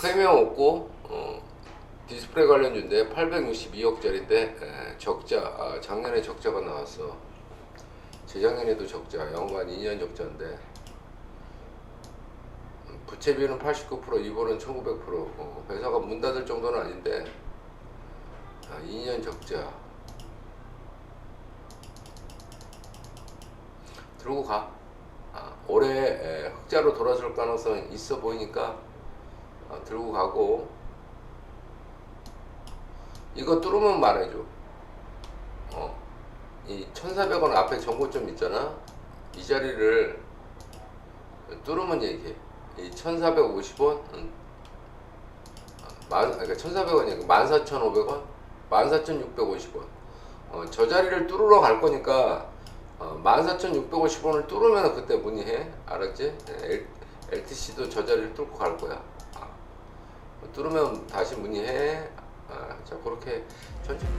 프리미엄 없고 어, 디스플레이 관련주인데 862억짜리인데 적자 아, 작년에 적자가 나왔어. 재작년에도 적자 연간 2년 적자인데. 음, 부채비율은 89% 이번은 1900% 어, 회사가 문 닫을 정도는 아닌데. 아, 2년 적자. 들고 가. 아, 올해 에, 흑자로 돌아설 가능성이 있어 보이니까 어, 들고 가고. 이거 뚫으면 말해줘. 어, 이 1400원 앞에 정고점 있잖아? 이 자리를 뚫으면 얘기해. 이 1450원? 음, 만, 그러니까 1400원이 14,500원? 14,650원. 어, 저 자리를 뚫으러 갈 거니까 어, 14,650원을 뚫으면 그때 문의해. 알았지? 네, LTC도 저 자리를 뚫고 갈 거야. 아, 뚫으면 다시 문의해. 아, 자 그렇게 천천히